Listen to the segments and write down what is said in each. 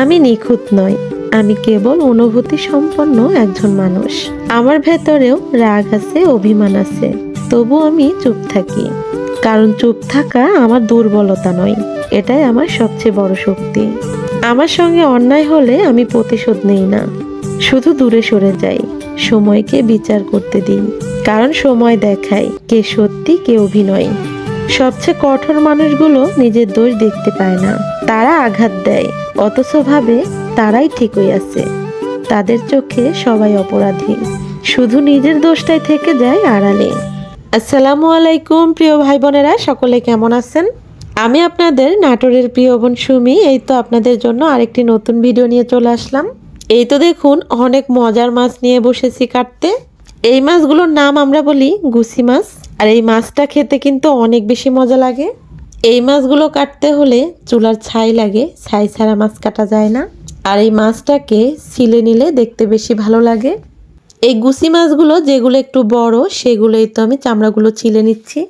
আমি নিখুঁত নয় আমি কেবল অনুভূতি সম্পন্ন একজন মানুষ। আমার ভেতরেও রাগ আছে, অভিমান আছে, তবু আমি চুপ থাকি। কারণ চুপ থাকা আমার দুর্বলতা নয়, এটাই আমার সবচেয়ে বড় শক্তি। আমার সঙ্গে অন্যায় হলে আমি প্রতিশোধ নেই না, শুধু দূরে সরে যাই, সময়কে বিচার করতে দিই। কারণ সময় দেখায় কে সত্যি, কে অভিনয়। সবচেয়ে কঠোর মানুষগুলো নিজের দোষ দেখতে পায় না। তারা আঘাত দেয়। অথচ ভাবে তারাই ঠিকই আছে। তাদের চোখে সবাই অপরাধী। শুধু নিজের দোষটাই থেকে যায় আড়ালে। আসসালামু আলাইকুম, প্রিয় ভাই বোনেরা সকলে কেমন আছেন? আমি আপনাদের নাটোরের প্রিয় বোন সুমি। এই তো আপনাদের জন্য আরেকটি নতুন ভিডিও নিয়ে চলে আসলাম। এই তো দেখুন, অনেক মজার মাছ নিয়ে বসেছি কাটতে। এই মাছগুলোর নাম আমরা বলি গুসি মাছ। আর এই মাছটা খেতে কিন্তু অনেক বেশি মজা লাগে। এই মাছগুলো কাটতে হলে চুলার ছাই লাগে, ছাই ছাড়া মাছ কাটা যায় না। আর এই মাছটাকে ছিলে নিলে দেখতে বেশি ভালো লাগে। এই গুসি মাছগুলো যেগুলো একটু বড়, সেগুলোই তো আমি চামড়াগুলো ছিলে নিচ্ছি।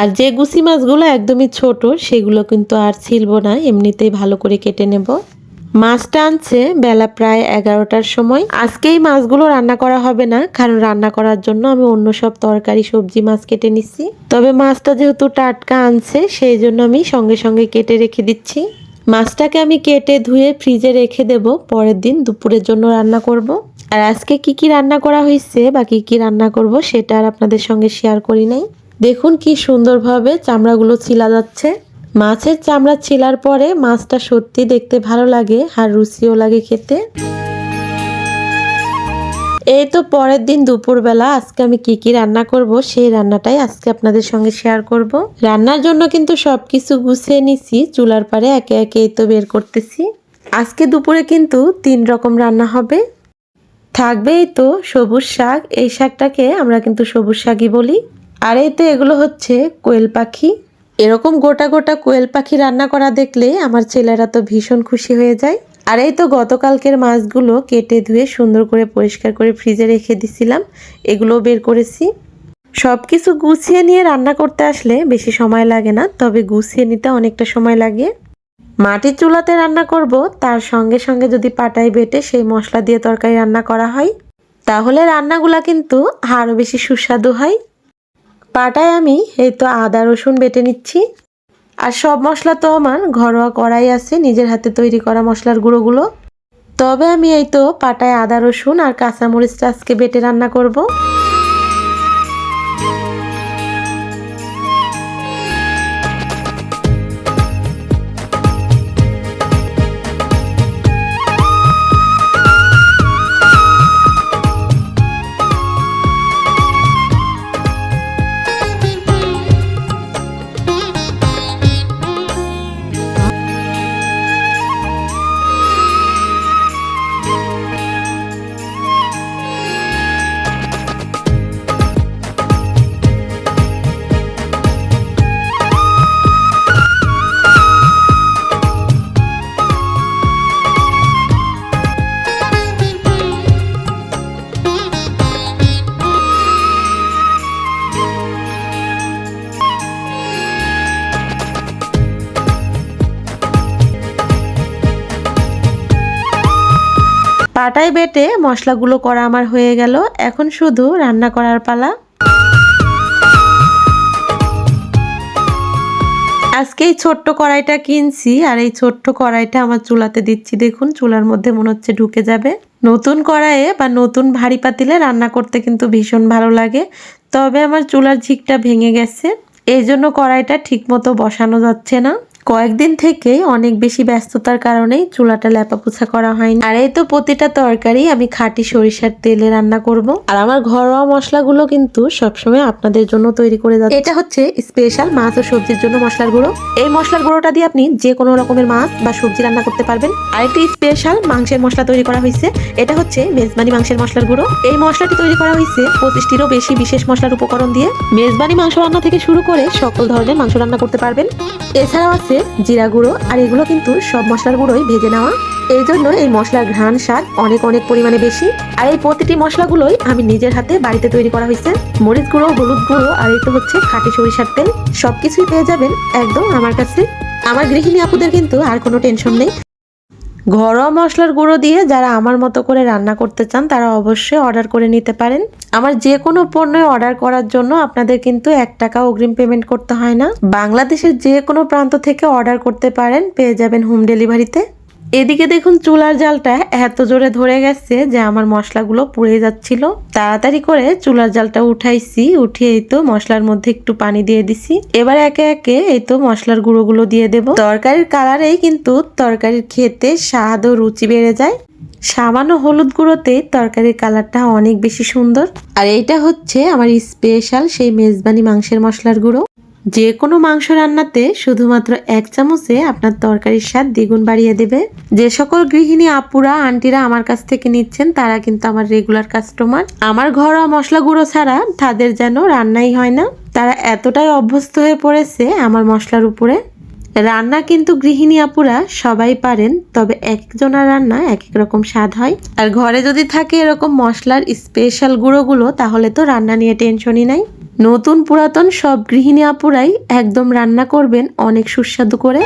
আর যে গুসি মাছগুলো একদমই ছোট, সেগুলো কিন্তু আর ছিলবো না, এমনিতেই ভালো করে কেটে নেব। মাছটা আনছে বেলা প্রায় এগারোটার সময়। আজকে এই মাছগুলো রান্না করা হবে না, কারণ রান্না করার জন্য আমি অন্য সব তরকারি, সবজি মাছ কেটে নিচ্ছি। তবে মাছটা যেহেতু টাটকা আনছে, সেই জন্য আমি সঙ্গে সঙ্গে কেটে রেখে দিচ্ছি। মাছটাকে আমি কেটে ধুয়ে ফ্রিজে রেখে দেব, পরের দিন দুপুরের জন্য রান্না করব। আর আজকে কি কি রান্না করা হয়েছে বা কি কি রান্না করব, সেটা আর আপনাদের সঙ্গে শেয়ার করি নাই। দেখুন কি সুন্দরভাবে চামড়াগুলো ছিলা যাচ্ছে। মাছের চামড়া ছিলার পরে মাছটা সত্যি দেখতে ভালো লাগে আর রুচিও লাগে খেতে। এই তো পরের দিন দুপুরবেলা আজকে আমি কি কি রান্না করব সেই রান্নাটাই আজকে আপনাদের সঙ্গে শেয়ার করব। রান্নার জন্য কিন্তু সবকিছু গুছিয়ে নিছি, চুলার পারে একে একে তো বের করতেছি। আজকে দুপুরে কিন্তু তিন রকম রান্না হবে। থাকবে এই তো সবুজ শাক, এই শাকটাকে আমরা কিন্তু সবুজ শাকই বলি। আর এই তো এগুলো হচ্ছে কোয়েল পাখি। এরকম গোটা গোটা কোয়েল পাখি রান্না করা দেখলে আমার ছেলেরা তো ভীষণ খুশি হয়ে যায়। আর এই তো গতকালকের মাছগুলো কেটে ধুয়ে সুন্দর করে পরিষ্কার করে ফ্রিজে রেখে দিছিলাম। এগুলো বের করেছি। সব কিছু গুছিয়ে নিয়ে রান্না করতে আসলে বেশি সময় লাগে না, তবে গুছিয়ে নিতে অনেকটা সময় লাগে। মাটির চুলাতে রান্না করব, তার সঙ্গে সঙ্গে যদি পাটাই বেটে সেই মশলা দিয়ে তরকারি রান্না করা হয়, তাহলে রান্নাগুলা কিন্তু আরও বেশি সুস্বাদু হয়। পাটায় আমি এই তো আদা, রসুন বেটে নিচ্ছি। আর সব মশলা তো আমার ঘরোয়া কড়াই আছে, নিজের হাতে তৈরি করা মশলার গুঁড়োগুলো। তবে আমি এই তো পাটায় আদা, রসুন আর কাঁচামরিচটা আজকে বেটে রান্না করব। পাটায় বেটে মশলাগুলো করা আমার হয়ে গেল। এখন শুধু রান্না করার পালা। আজকে এই ছোট্ট কড়াইটা কিনছি আর এই ছোট্ট কড়াইটা আমার চুলাতে দিচ্ছি। দেখুন, চুলার মধ্যে মনে হচ্ছে ঢুকে যাবে। নতুন কড়াইয়ে বা নতুন ভারী পাতিলে রান্না করতে কিন্তু ভীষণ ভালো লাগে। তবে আমার চুলার ঝিকটা ভেঙে গেছে। এই জন্য কড়াইটা ঠিক মতো বসানো যাচ্ছে না। কয়েকদিন থেকেই অনেক বেশি ব্যস্ততার কারণে চুলাটা লেপাপোছা করা হয়নি। আর এই তো প্রতিটা তরকারি আমি খাঁটি সরিষার তেলে রান্না করব। আর আমার ঘরোয়া মশলাগুলো কিন্তু সবসময় আপনাদের জন্য তৈরি করে যাচ্ছে। এটা হচ্ছে স্পেশাল মাছ ও সবজির জন্য মশলার গুঁড়ো। এই মশলার গুঁড়োটা দিয়ে আপনি যে কোনো রকমের মাছ বা সবজি রান্না করতে পারবেন। আরেকটি স্পেশাল মাংসের মশলা তৈরি করা হয়েছে। এটা হচ্ছে মেজবানি মাংসের মশলার গুঁড়ো। এই মশলাটি তৈরি করা হয়েছে পঁচিশটিরও বেশি বিশেষ মশলার উপকরণ দিয়ে। মেজবানি মাংস রান্না থেকে শুরু করে সকল ধরনের মাংস রান্না করতে পারবেন। এছাড়াও আছে জিরা গুঁড়ো, আর এগুলো কিন্তু সব মশলার গুঁড়োই ভেজে নেওয়া। এই জন্য এই মশলার ঘ্রাণ স্বাদ অনেক অনেক পরিমাণে বেশি। আর এই প্রতিটি মশলাগুলোই আমি নিজের হাতে বাড়িতে তৈরি করা হয়েছে। মরিচ গুঁড়ো, হলুদ গুঁড়ো, আর এই তো হচ্ছে খাঁটি সরিষার তেল। সবকিছুই পেয়ে যাবেন একদম আমার কাছে। আমার গৃহিণী আপুদের কিন্তু আর কোনো টেনশন নেই। ঘরোয়া মশলার গুঁড়ো দিয়ে যারা আমার মতো করে রান্না করতে চান, তারা অবশ্যই অর্ডার করে নিতে পারেন। আমার যে কোনো পণ্য অর্ডার করার জন্য আপনাদের কিন্তু এক টাকা অগ্রিম পেমেন্ট করতে হয় না। বাংলাদেশের যে কোনো প্রান্ত থেকে অর্ডার করতে পারেন, পেয়ে যাবেন হোম ডেলিভারিতে এদিকে দেখুন চুলার জালটা এত জোরে ধরে গেছে যে আমার মশলাগুলো পুড়ে যাচ্ছিল। তাড়াতাড়ি করে চুলার জালটা উঠাইছি উঠিয়ে এই তো মশলার মধ্যে একটু পানি দিয়ে দিছি। এবার একে একে এই তো মশলার গুঁড়োগুলো দিয়ে দেব। তরকারির কালারেই কিন্তু তরকারির খেতে স্বাদ ও রুচি বেড়ে যায়। সামান্য হলুদ গুঁড়োতে তরকারির কালারটা অনেক বেশি সুন্দর। আর এইটা হচ্ছে আমার স্পেশাল সেই মেজবানি মাংসের মশলার গুঁড়ো। যে কোনো মাংস রান্নাতে শুধুমাত্র এক চামচে আপনার তরকারির স্বাদ দ্বিগুণ বাড়িয়ে দেবে। যে সকল গৃহিণী আপুরা, আন্টিরা আমার কাছ থেকে নিচ্ছেন, তারা কিন্তু আমার রেগুলার কাস্টমার আমার ঘরোয়া মশলা গুঁড়ো ছাড়া তাদের যেন রান্নাই হয় না। তারা এতটাই অভ্যস্ত হয়ে পড়েছে আমার মশলার উপরে। রান্না কিন্তু গৃহিণী আপুরা সবাই পারেন, তবে এক একজনের রান্না এক এক রকম স্বাদ হয়। আর ঘরে যদি থাকে এরকম মশলার স্পেশাল গুঁড়োগুলো, তাহলে তো রান্না নিয়ে টেনশনই নাই। নতুন পুরাতন সব গৃহিণী আপুরাই একদম রান্না করবেন অনেক সুস্বাদু করে।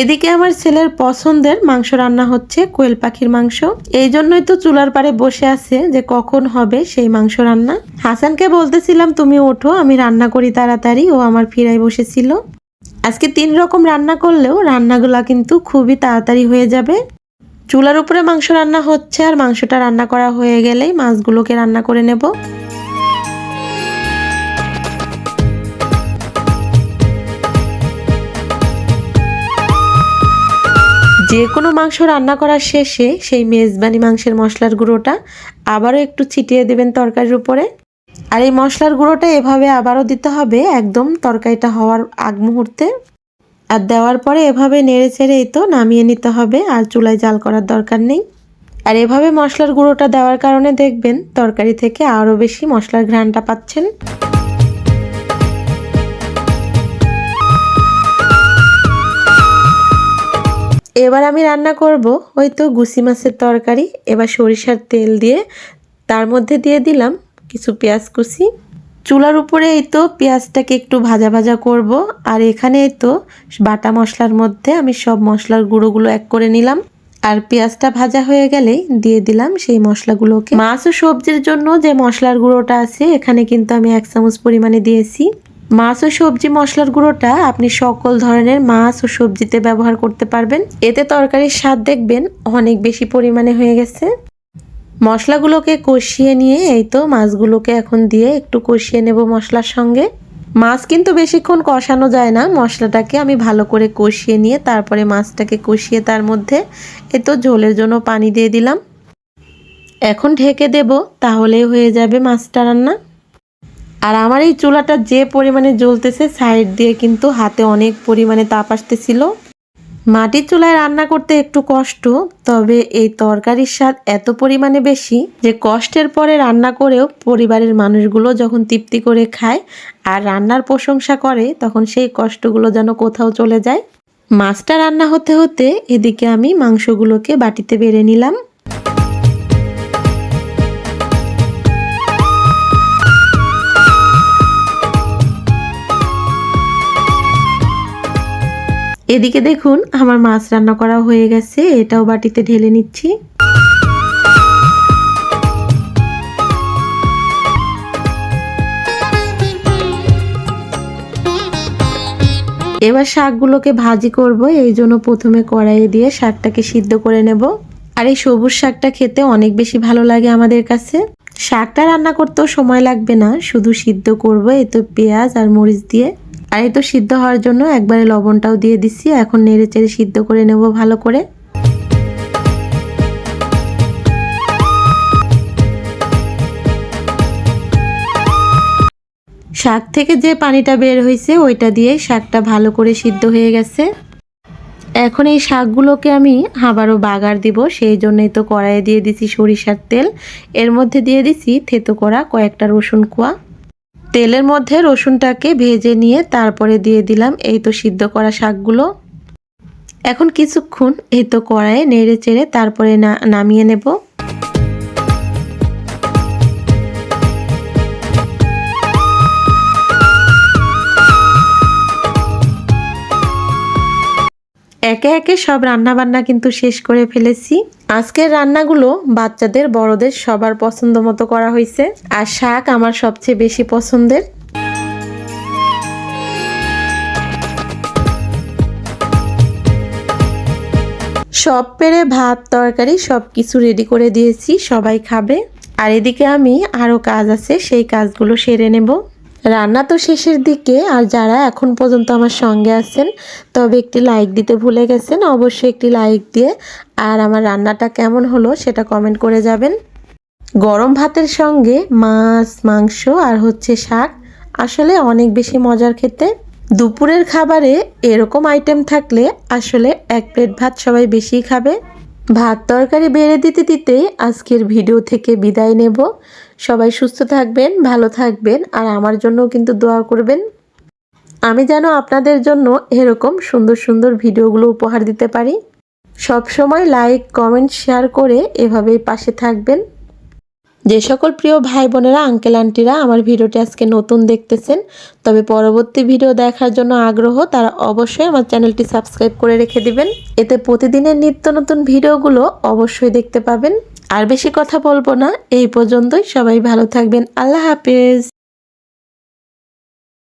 এদিকে আমার ছেলের পছন্দের মাংস রান্না হচ্ছে কোয়েল পাখির মাংস। এই জন্যই তো চুলার পাড়ে বসে আছে যে কখন হবে সেই মাংস রান্না। হাসানকে বলতেছিলাম, তুমি ওঠো, আমি রান্না করি তাড়াতাড়ি। ও আমার ফিরাই বসেছিল। আজকে তিন রকম রান্না করলেও রান্নাগুলা কিন্তু খুবই তাড়াতাড়ি হয়ে যাবে। চুলার উপরে মাংস রান্না হচ্ছে আর মাংসটা রান্না করা হয়ে গেলেই মাছগুলোকে রান্না করে নেব। যে কোনো মাংস রান্না করার শেষে সেই মেজবানি মাংসের মশলার গুঁড়োটা আবারও একটু ছিটিয়ে দেবেন তরকারির উপরে। আর এই মশলার গুঁড়োটা এভাবে আবারও দিতে হবে একদম তরকারিটা হওয়ার আগ মুহূর্তে। আর দেওয়ার পরে এভাবে নেড়ে ছেড়ে এই তো নামিয়ে নিতে হবে আর চুলায় জাল করার দরকার নেই। আর এভাবে মশলার গুঁড়োটা দেওয়ার কারণে দেখবেন তরকারি থেকে আরও বেশি মশলার ঘ্রাণটা পাচ্ছেন। এবার আমি রান্না করব ওই তো গুসি মাছের তরকারি, এবার সরিষার তেল দিয়ে তার মধ্যে দিয়ে দিলাম কিছু পেঁয়াজ কুচি। চুলার উপরে এই তো পেঁয়াজটাকে একটু ভাজা ভাজা করব, আর এখানে এই তো বাটা মশলার মধ্যে আমি সব মশলার গুঁড়োগুলো এক করে নিলাম। আর পেঁয়াজটা ভাজা হয়ে গেলেই দিয়ে দিলাম সেই মশলাগুলোকে। মাছ ও সবজির জন্য যে মশলার গুঁড়োটা আছে, এখানে কিন্তু আমি এক চামচ পরিমাণে দিয়েছি। মাছ ও সবজি মশলার গুঁড়োটা আপনি সকল ধরনের মাছ ও সবজিতে ব্যবহার করতে পারবেন। এতে তরকারির স্বাদ দেখবেন অনেক বেশি পরিমাণে হয়ে গেছে। মশলাগুলোকে কষিয়ে নিয়ে এই তো মাছগুলোকে এখন দিয়ে একটু কষিয়ে নেব মশলার সঙ্গে। মাছ কিন্তু বেশিক্ষণ কষানো যায় না, মশলাটাকে আমি ভালো করে কষিয়ে নিয়ে তারপরে মাছটাকে কষিয়ে তার মধ্যে এ তো ঝোলের জন্য পানি দিয়ে দিলাম। এখন ঢেকে দেব, তাহলেই হয়ে যাবে মাছটা রান্না। আর আমার এই চুলাটা যে পরিমাণে জ্বলতেছে সাইড দিয়ে কিন্তু হাতে অনেক পরিমাণে তাপ আসতেছিল। মাটির চুলায় রান্না করতে একটু কষ্ট, তবে এই তরকারির স্বাদ এত পরিমাণে বেশি যে কষ্টের পরে রান্না করেও পরিবারের মানুষগুলো যখন তৃপ্তি করে খায় আর রান্নার প্রশংসা করে, তখন সেই কষ্টগুলো যেন কোথাও চলে যায়। মাছটা রান্না হতে হতে এদিকে আমি মাংসগুলোকে বাটিতে বেড়ে নিলাম। এদিকে দেখুন, আমার মাছ রান্না করা হয়ে গেছে, এটাও বাটিতে ঢেলে নিচ্ছি। এবার শাকগুলোকে ভাজি করব, এই জন্য প্রথমে কড়াইয়ে দিয়ে শাকটাকে সিদ্ধ করে নেব। আর এই সবুজ শাকটা খেতে অনেক বেশি ভালো লাগে আমাদের কাছে। শাকটা রান্না করতেও সময় লাগবে না, শুধু সিদ্ধ করব এ তো পেঁয়াজ আর মরিচ দিয়ে। আর এই তো সিদ্ধ হওয়ার জন্য একবারে লবণটাও দিয়ে দিচ্ছি এখন নেড়ে চেড়ে সিদ্ধ করে নেব ভালো করে। শাক থেকে যে পানিটা বের হয়েছে, ওইটা দিয়ে শাকটা ভালো করে সিদ্ধ হয়ে গেছে। এখন এই শাকগুলোকে আমি আবারও বাগার দিব, সেই জন্যই তো কড়াইয়ে দিয়ে দিছি সরিষার তেল। এর মধ্যে দিয়ে দিছি থেতো করা কয়েকটা রসুন কোয়া। তেলের মধ্যে রসুনটাকে ভেজে নিয়ে তারপরে দিয়ে দিলাম এই তো সিদ্ধ করা শাকগুলো। এখন কিছুক্ষণ এই তো কড়াইয়ে নেড়ে চেড়ে তারপরে নামিয়ে নেব। একে একে সব রান্না বান্না কিন্তু শেষ করে ফেলেছি। আজকের রান্নাগুলো বাচ্চাদের, বড়দের সবার পছন্দ মতো করা হয়েছে। আর শাক আমার সবচেয়ে বেশি পছন্দের। সব পেরে ভাত, তরকারি সব কিছু রেডি করে দিয়েছি, সবাই খাবে। আর এদিকে আমি আরও কাজ আছে, সেই কাজগুলো সেরে নেব। রান্না তো শেষের দিকে, আর যারা এখন পর্যন্ত আমার সঙ্গে আছেন, তবে একটি লাইক দিতে ভুলে গেছেন, অবশ্যই একটি লাইক দিয়ে, আর আমার রান্নাটা কেমন হলো সেটা কমেন্ট করে যাবেন। গরম ভাতের সঙ্গে মাছ, মাংস, আর হচ্ছে শাক, আসলে অনেক বেশি মজার খেতে। দুপুরের খাবারে এরকম আইটেম থাকলে আসলে এক প্লেট ভাত সবাই বেশি খাবে। ভাত তরকারি বেড়ে দিতে দিতেই আজকের ভিডিও থেকে বিদায় নেব। সবাই সুস্থ থাকবেন, ভালো থাকবেন, আর আমার জন্য কিন্তু দোয়া করবেন। আমি যেন আপনাদের জন্য এরকম সুন্দর সুন্দর ভিডিওগুলো উপহার দিতে পারি। সব সময় লাইক, কমেন্ট, শেয়ার করে এভাবেই পাশে থাকবেন। যে সকল প্রিয় ভাই বোনেরা, আঙ্কেল, আন্টিরা আমার ভিডিওটি আজকে নতুন দেখতেছেন, তবে পরবর্তী ভিডিও দেখার জন্য আগ্রহ, তারা অবশ্যই আমার চ্যানেলটি সাবস্ক্রাইব করে রেখে দিবেন। এতে প্রতিদিনের নিত্য নতুন ভিডিওগুলো অবশ্যই দেখতে পাবেন। আর বেশি কথা বলব না। এই পর্যন্তই সবাই ভালো থাকবেন। আল্লাহ হাফেজ।